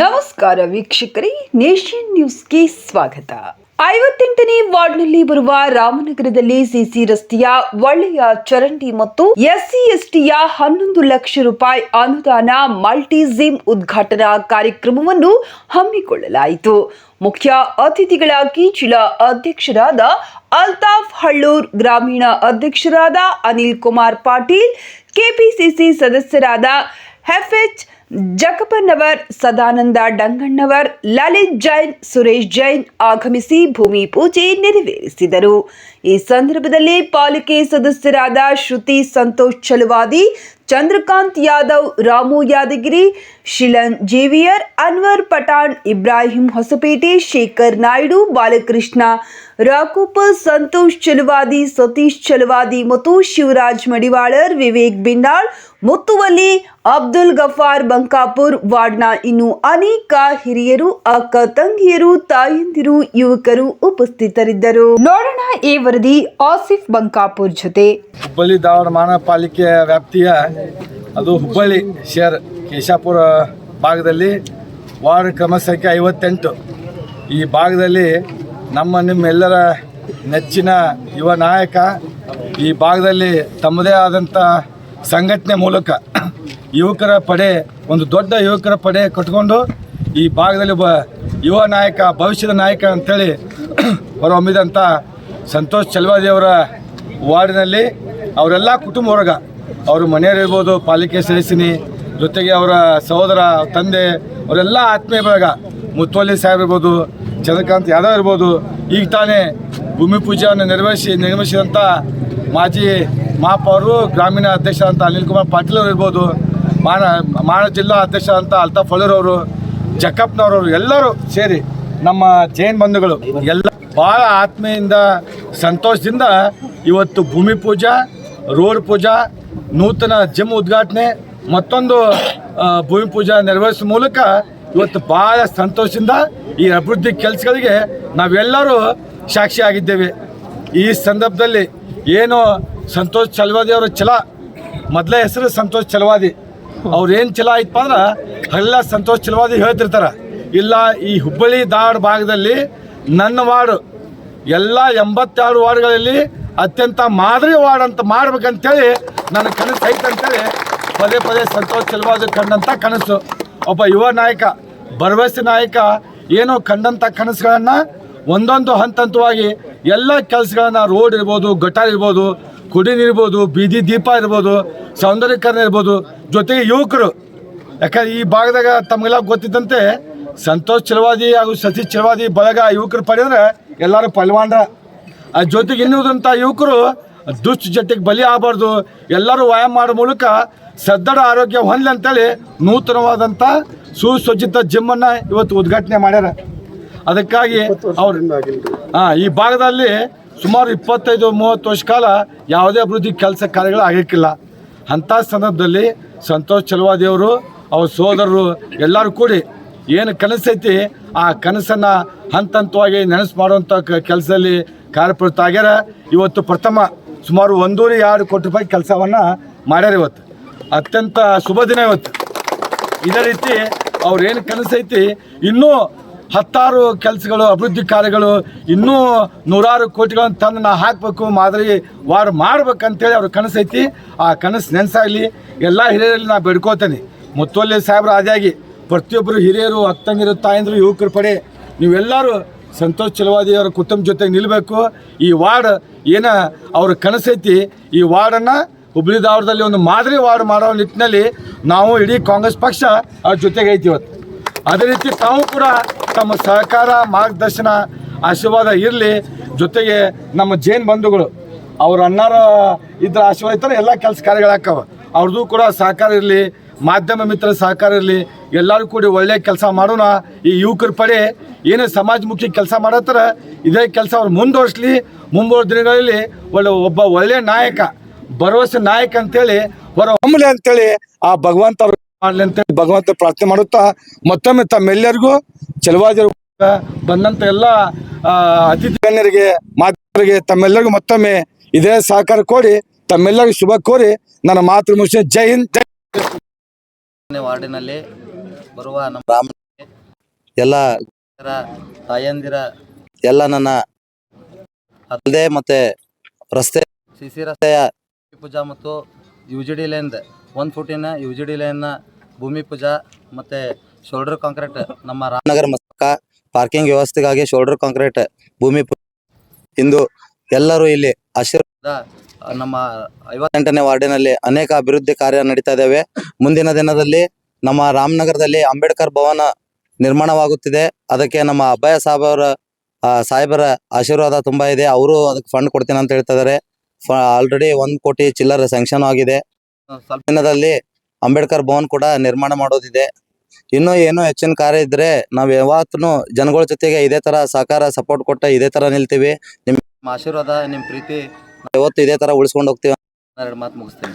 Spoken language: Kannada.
ನಮಸ್ಕಾರ ವೀಕ್ಷಕರೇ, ನೇಷನ್ ನ್ಯೂಸ್ಗೆ ಸ್ವಾಗತ. ಐವತ್ತೆಂಟನೇ ವಾರ್ಡ್ನಲ್ಲಿ ಬರುವ ರಾಮನಗರದಲ್ಲಿ ಸಿಸಿ ರಸ್ತೆಯ ಒಳ್ಳೆಯ ಚರಂಡಿ ಮತ್ತು ಎಸ್ಸಿ ಎಸ್ಟಿಯ ಹನ್ನೊಂದು ಲಕ್ಷ ರೂಪಾಯಿ ಅನುದಾನ ಮಲ್ಟಿಜಿಮ್ ಉದ್ಘಾಟನಾ ಕಾರ್ಯಕ್ರಮವನ್ನು ಹಮ್ಮಿಕೊಳ್ಳಲಾಯಿತು. ಮುಖ್ಯ ಅತಿಥಿಗಳಾಗಿ ಜಿಲ್ಲಾ ಅಧ್ಯಕ್ಷರಾದ ಅಲ್ತಾಫ್ ಹಳ್ಳೂರ್, ಗ್ರಾಮೀಣ ಅಧ್ಯಕ್ಷರಾದ ಅನಿಲ್ ಕುಮಾರ್ ಪಾಟೀಲ್, ಕೆಪಿಸಿಸಿ ಸದಸ್ಯರಾದ ಎಫ್ಎಚ್ ಜಗಪನ್ನವರ್ ಸದಾನಂದ ಡಂಗಣ್ಣವರ್ ಲಲಿತ್ ಜೈನ್ ಸುರೇಶ್ ಜೈನ್ ಆಗಮಿಸಿ ಭೂಮಿ ಪೂಜೆ ನೆರವೇರಿಸಿದರು. ಈ ಸಂದರ್ಭದಲ್ಲಿ ಪಾಲಿಕೆ ಸದಸ್ಯರಾದ ಶ್ರುತಿ ಸಂತೋಷ್ ಚಲುವಾದಿ, ಚಂದ್ರಕಾಂತ್ ಯಾದವ್, ರಾಮು ಯಾದಗಿರಿ, ಶಿಲನ್ ಜೇವಿಯರ್, ಅನ್ವರ್ ಪಠಾಣ್, ಇಬ್ರಾಹಿಂ ಹೊಸಪೇಟೆ, ಶೇಖರ್ ನಾಯ್ಡು, ಬಾಲಕೃಷ್ಣ, ರಾಕೂಪ ಸಂತೋಷ್ ಚಲುವಾದಿ, ಸತೀಶ್ ಚಲುವಾದಿ ಮತ್ತು ಶಿವರಾಜ್ ಮಡಿವಾಳರ್, ವಿವೇಕ್ ಬಿನ್ನಾಳ್ ಮುತ್ತುವಲ್ಲಿ, ಅಬ್ದುಲ್ ಗಫಾರ್ ಬಂಕಾಪುರ್, ವಾರ್ಡ್ನ ಇನ್ನು ಅನೇಕ ಹಿರಿಯರು, ಅಕ್ಕ ತಂಗಿಯರು, ತಾಯಂದಿರು, ಯುವಕರು ಉಪಸ್ಥಿತರಿದ್ದರು. ನೋಡೋಣ ಈ ವರದಿ ಆಸಿಫ್ ಬಂಕಾಪುರ್ ಜೊತೆ. ಹುಬ್ಬಳ್ಳಿ ಧಾರವಾಡ ಮಹಾನಗರಪಾಲಿಕೆ ವ್ಯಾಪ್ತಿಯ ಅದು ಹುಬ್ಬಳ್ಳಿ ಶೇರ್ ಕೇಶಾಪುರ ಭಾಗದಲ್ಲಿ ವಾರ್ಡ್ ಕ್ರಮ ಸಂಖ್ಯೆ ಐವತ್ತೆಂಟು. ಈ ಭಾಗದಲ್ಲಿ ನಮ್ಮ ನಿಮ್ಮೆಲ್ಲರ ನೆಚ್ಚಿನ ಯುವ ನಾಯಕ ಈ ಭಾಗದಲ್ಲಿ ತಮ್ಮದೇ ಆದಂಥ ಸಂಘಟನೆ ಮೂಲಕ ಯುವಕರ ಪಡೆ, ಒಂದು ದೊಡ್ಡ ಯುವಕರ ಪಡೆ ಕಟ್ಕೊಂಡು ಈ ಭಾಗದಲ್ಲಿ ಒಬ್ಬ ಯುವ ನಾಯಕ, ಭವಿಷ್ಯದ ನಾಯಕ ಅಂಥೇಳಿ ಹೊರಹೊಮ್ಮಿದಂಥ ಸಂತೋಷ್ ಚಲ್ವಾದಿ ಅವರ ವಾರ್ಡಿನಲ್ಲಿ ಅವರೆಲ್ಲ ಕುಟುಂಬ ವರ್ಗ, ಅವರು ಮನೆಯವರಿರ್ಬೋದು ಪಾಲಿಕೆ ಸದಸ್ಯನಿ, ಜೊತೆಗೆ ಅವರ ಸಹೋದರ, ತಂದೆ, ಅವರೆಲ್ಲ ಆತ್ಮೀಯ ಬಳಗ ಸಾಹೇಬ್ ಇರ್ಬೋದು, ಚಂದ್ರಕಾಂತ್ ಯಾದವ್ ಇರ್ಬೋದು, ಈಗ ತಾನೇ ಭೂಮಿ ಪೂಜೆಯನ್ನು ನೆರವೇರಿಸಿ ನಿರ್ಮಿಸಿದಂಥ ಮಾಜಿ ಮಹಾಪೌರರು ಗ್ರಾಮೀಣ ಅಧ್ಯಕ್ಷರಾದಂಥ ಅನಿಲ್ ಕುಮಾರ್ ಪಾಟೀಲ್ ಅವರು ಇರ್ಬೋದು, ಮಾನ ಮಾನ ಜಿಲ್ಲಾ ಅಧ್ಯಕ್ಷ ಅಲ್ತಾಫ್ ಅಲ್ತಾ ಅವರು ಜಕ್ಕಪ್ಪನವರು ಎಲ್ಲರೂ ಸೇರಿ ನಮ್ಮ ಜೈನ್ ಬಂಧುಗಳು ಎಲ್ಲ ಭಾಳ ಆತ್ಮೆಯಿಂದ, ಸಂತೋಷದಿಂದ ಇವತ್ತು ಭೂಮಿ ಪೂಜಾ, ರೋಡ್ ಪೂಜಾ, ನೂತನ ಜಿಮ್ ಉದ್ಘಾಟನೆ, ಮತ್ತೊಂದು ಭೂಮಿ ಪೂಜಾ ನೆರವೇರಿಸುವ ಮೂಲಕ ಇವತ್ತು ಭಾಳ ಸಂತೋಷದಿಂದ ಈ ಅಭಿವೃದ್ಧಿ ಕೆಲಸಗಳಿಗೆ ನಾವೆಲ್ಲರೂ ಸಾಕ್ಷಿಯಾಗಿದ್ದೇವೆ. ಈ ಸಂದರ್ಭದಲ್ಲಿ ಏನು ಸಂತೋಷ್ ಚಲವಾದಿ ಅವರ ಛಲ, ಮೊದಲ ಹೆಸರು ಸಂತೋಷ್ ಚಲವಾದಿ. ಅವ್ರೇನು ಛಲ ಆಯ್ತಪ್ಪ ಅಂದ್ರೆ ಎಲ್ಲ ಸಂತೋಷ್ ಚಲವಾದಿ ಹೇಳ್ತಿರ್ತಾರೆ. ಇಲ್ಲ, ಈ ಹುಬ್ಬಳ್ಳಿ ದಾಡ್ ಭಾಗದಲ್ಲಿ ನನ್ನ ವಾರ್ಡ್, ಎಲ್ಲ ಎಂಬತ್ತೆರಡು ವಾರ್ಡ್ಗಳಲ್ಲಿ ಅತ್ಯಂತ ಮಾದರಿ ವಾರ್ಡ್ ಅಂತ ಮಾಡ್ಬೇಕಂತೇಳಿ ನನ್ನ ಕನಸು ಐತೆ ಅಂತೇಳಿ ಪದೇ ಪದೇ ಸಂತೋಷ್ ಚಲವಾದಿ ಕಂಡಂಥ ಕನಸು. ಒಬ್ಬ ಯುವ ನಾಯಕ, ಭರವಸೆ ನಾಯಕ, ಏನೋ ಕಂಡಂಥ ಕನಸುಗಳನ್ನು ಒಂದೊಂದು ಹಂತ ಹಂತವಾಗಿ ಎಲ್ಲ ಕೆಲಸಗಳನ್ನ ರೋಡ್ ಇರ್ಬೋದು, ಗಟಾರ್ ಇರ್ಬೋದು ಕುಡಿ ನೀರು ಇರ್ಬೋದು, ಬೀದಿ ದೀಪ ಇರ್ಬೋದು, ಸೌಂದರ್ಯಕರಣ ಇರ್ಬೋದು, ಜೊತೆಗೆ ಯುವಕರು. ಯಾಕಂದ್ರೆ ಈ ಭಾಗದಾಗ ತಮಗೆಲ್ಲ ಗೊತ್ತಿದ್ದಂತೆ ಸಂತೋಷ್ ಚಲವಾದಿ ಹಾಗೂ ಸತೀಶ್ ಚಲವಾದಿ ಬಳಗ ಯುವಕರು ಪಡೆದ್ರೆ ಎಲ್ಲರೂ ಪಲ್ವಾಂಡ್ರ. ಆ ಜೊತೆಗೆ ಇನ್ನುದಂಥ ಯುವಕರು ದುಷ್ಟ ಜಟ್ಟಿಗೆ ಬಲಿ ಆಗಬಾರ್ದು. ಎಲ್ಲರೂ ವ್ಯಾಯಾಮ ಮಾಡೋ ಮೂಲಕ ಸದ್ದಡ ಆರೋಗ್ಯ ಹೊಂದ್ಲಿ ಅಂತೇಳಿ ನೂತನವಾದಂಥ ಸುಸಜ್ಜಿತ ಜಿಮ್ಮನ್ನು ಇವತ್ತು ಉದ್ಘಾಟನೆ ಮಾಡ್ಯಾರ. ಅದಕ್ಕಾಗಿ ಅವ್ರು ಹಾಂ ಈ ಭಾಗದಲ್ಲಿ ಸುಮಾರು ಇಪ್ಪತ್ತೈದು, ಮೂವತ್ತು ವರ್ಷ ಕಾಲ ಯಾವುದೇ ಅಭಿವೃದ್ಧಿ ಕೆಲಸ ಕಾರ್ಯಗಳು ಆಗಿಕ್ಕಿಲ್ಲ ಅಂಥ ಸಂದರ್ಭದಲ್ಲಿ ಸಂತೋಷ್ ಚಲವಾದಿಯವರು ಅವ್ರ ಸೋದರರು ಎಲ್ಲರೂ ಕೂಡಿ ಏನು ಕನಸೈತಿ, ಆ ಕನಸನ್ನು ಹಂತ ಹಂತವಾಗಿ ನೆನಸು ಮಾಡುವಂಥ ಕೆಲಸದಲ್ಲಿ ಕಾರ್ಯಪ್ರವೃತ್ತ ಆಗ್ಯಾರ. ಇವತ್ತು ಪ್ರಥಮ ಸುಮಾರು ಒಂದೂವರೆ ಎರಡು ಕೋಟಿ ರೂಪಾಯಿ ಕೆಲಸವನ್ನು ಮಾಡ್ಯಾರ ಇವತ್ತು. ಅತ್ಯಂತ ಶುಭ ದಿನ ಇವತ್ತು. ಇದೇ ರೀತಿ ಅವ್ರೇನು ಕನಸೈತಿ, ಇನ್ನೂ ಹತ್ತಾರು ಕೆಲಸಗಳು, ಅಭಿವೃದ್ಧಿ ಕಾರ್ಯಗಳು, ಇನ್ನೂ ನೂರಾರು ಕೋಟಿಗಳನ್ನು ತಂದು ನಾ ಹಾಕಬೇಕು, ಮಾದರಿ ವಾರು ಮಾಡ್ಬೇಕಂತೇಳಿ ಅವ್ರ ಕನಸೈತಿ. ಆ ಕನಸು ನೆನೆಸಾಗಲಿ. ಎಲ್ಲ ಹಿರಿಯರಲ್ಲಿ ನಾ ಬೇಡ್ಕೋತೇನೆ. ಮುತ್ತುವಲ್ಲಿ ಸಾಹೇಬ್ರ ಆದಿಯಾಗಿ ಪ್ರತಿಯೊಬ್ಬರು ಹಿರಿಯರು ಅತ್ತಂಗಿರು ತಾಯಂದ್ರು, ಯುವಕರ ಪಡೆ ನೀವೆಲ್ಲರೂ ಸಂತೋಷ್ ಚಲವಾದಿ ಅವರ ಕುಟುಂಬ ಜೊತೆಗೆ ನಿಲ್ಲಬೇಕು ಈ ವಾರ್ಡ್ ಏನ ಅವ್ರ ಕನಸೈತಿ ಈ ವಾರ್ಡನ್ನು ಹುಬ್ಳಿ ಧಾರವಾಡದಲ್ಲಿ ಒಂದು ಮಾದರಿ ವಾರ್ಡ್ ಮಾಡೋ ನಿಟ್ಟಿನಲ್ಲಿ ನಾವು ಇಡೀ ಕಾಂಗ್ರೆಸ್ ಪಕ್ಷ ಅವ್ರ ಜೊತೆಗೆ ಐತಿ ಇವತ್ತು. ಅದೇ ರೀತಿ ತಾವು ಕೂಡ ತಮ್ಮ ಸಹಕಾರ, ಮಾರ್ಗದರ್ಶನ, ಆಶೀರ್ವಾದ ಇರಲಿ, ಜೊತೆಗೆ ನಮ್ಮ ಜೈನ್ ಬಂಧುಗಳು, ಅವ್ರ ಅಣ್ಣಾರ ಇದ್ರ ಆಶೀರ್ವಾದ ಇರ್ತಾರೆ ಎಲ್ಲ ಕೆಲಸ ಕಾರ್ಯಗಳಾಕ್ಕವ ಅವ್ರದ್ದು ಕೂಡ ಸಹಕಾರ ಇರಲಿ, ಮಾಧ್ಯಮ ಮಿತ್ರ ಸಹಕಾರ ಇರಲಿ ಎಲ್ಲರೂ ಕೂಡಿ ಒಳ್ಳೆ ಕೆಲಸ ಮಾಡೋಣ. ಈ ಯುವಕರ ಪಡೆ ಏನೇ ಸಮಾಜಮುಖಿ ಕೆಲಸ ಮಾಡತ್ತರ, ಇದೇ ಕೆಲಸ ಅವ್ರು ಮುಂದುವರಿಸಲಿ. ಮುಂಬರುವ ದಿನಗಳಲ್ಲಿ ಒಳ್ಳೆ ಒಬ್ಬ ಒಳ್ಳೆ ನಾಯಕ, ಭರವಸೆ ನಾಯಕ ಅಂತೇಳಿ ಹೊರ ಅಂತ ಅಂತೇಳಿ ಆ ಭಗವಂತ ಅವ್ರು ಮಾಡ್ಲಿ ಅಂತೇಳಿ ಭಗವಂತ ಪ್ರಾರ್ಥನೆ ಮಾಡುತ್ತಾ, ಮತ್ತೊಮ್ಮೆ ತಮ್ಮೆಲ್ಲರಿಗೂ ಚಲವಾದಿ ಬಂದಂತ ಎಲ್ಲ ಅತಿಥಿ ಗಣ್ಯರಿಗೆ ಮಾತರಿಗೆ ತಮ್ಮೆಲ್ಲರಿಗೂ ಮತ್ತೊಮ್ಮೆ ಇದೇ ಸಹಕಾರ ಕೋರಿ, ತಮ್ಮೆಲ್ಲರಿಗೂ ಶುಭ ಕೋರಿ, ನನ್ನ ಮಾತೃ ಮುಗಿಸಿ ಜೈ ಹಿಂದ್. ಜೈ ವಾರ್ಡಿನಲ್ಲಿ ಬರುವ ನಮ್ಮ ರಾಮ ಎಲ್ಲ ತಾಯಂದಿರ ಎಲ್ಲ ನನ್ನ ಅಲ್ಲದೆ ಮತ್ತೆ ರಸ್ತೆ ಸಿ ಸಿ ರಸ್ತೆಯ ಪೂಜಾ ಮತ್ತು ಯು ಜಿ ಡಿ ಲೈನ್ ಒಂದು ಫುಟಿನ ಯು ಜಿ ಡಿ ಲೈನ್ನ ಭೂಮಿ ಪೂಜಾ ಮತ್ತೆ ಶೋಲ್ಡರ್ ಕಾಂಕ್ರೀಟ್ ನಮ್ಮ ರಾಮನಗರ ಮಸ್ತಕ ಪಾರ್ಕಿಂಗ್ ವ್ಯವಸ್ಥೆಗಾಗಿ ಶೋಲ್ಡರ್ ಕಾಂಕ್ರೀಟ್ ಭೂಮಿ ಇಂದು ಎಲ್ಲರೂ ಇಲ್ಲಿ ಆಶೀರ್ವಾದ ನಮ್ಮ ಐವತ್ತೆಂಟನೇ ವಾರ್ಡಿನಲ್ಲಿ ಅನೇಕ ಅಭಿವೃದ್ಧಿ ಕಾರ್ಯ ನಡೀತಾ ಇದ್ದಾವೆ ಮುಂದಿನ ದಿನದಲ್ಲಿ ನಮ್ಮ ರಾಮನಗರದಲ್ಲಿ ಅಂಬೇಡ್ಕರ್ ಭವನ ನಿರ್ಮಾಣವಾಗುತ್ತಿದೆ. ಅದಕ್ಕೆ ನಮ್ಮ ಅಭಯ ಸಾಹೇಬ್ ಅವರ ಸಾಹೇಬರ ಆಶೀರ್ವಾದ ತುಂಬಾ ಇದೆ. ಅವರು ಅದಕ್ಕೆ ಫಂಡ್ ಕೊಡ್ತೀನಿ ಅಂತ ಹೇಳ್ತಾ ಇದ್ದಾರೆ ಆಲ್ರೆಡಿ ಒಂದ್ ಕೋಟಿ ಚಿಲ್ಲರೆ ಸ್ಯಾಂಕ್ಷನ್ ಆಗಿದೆ. ಸ್ವಲ್ಪ ದಿನದಲ್ಲಿ ಅಂಬೇಡ್ಕರ್ ಭವನ್ ಕೂಡ ನಿರ್ಮಾಣ ಮಾಡೋದಿದೆ. ಇನ್ನೂ ಏನೋ ಹೆಚ್ಚಿನ ಕಾರ್ಯ ಇದ್ರೆ ನಾವ್ ಯಾವತ್ತೂ ಜನಗಳ ಜೊತೆಗೆ ಇದೇ ತರ ಸಹಕಾರ ಸಪೋರ್ಟ್ ಕೊಟ್ಟ ಇದೇ ತರ ನಿಲ್ತೀವಿ. ನಿಮ್ ಆಶೀರ್ವಾದ, ನಿಮ್ ಪ್ರೀತಿ ಯಾವತ್ತು ಇದೇ ತರ ಉಳಿಸ್ಕೊಂಡು ಹೋಗ್ತೀವಿ ಮಾತು ಮುಗಿಸ್ತೀನಿ.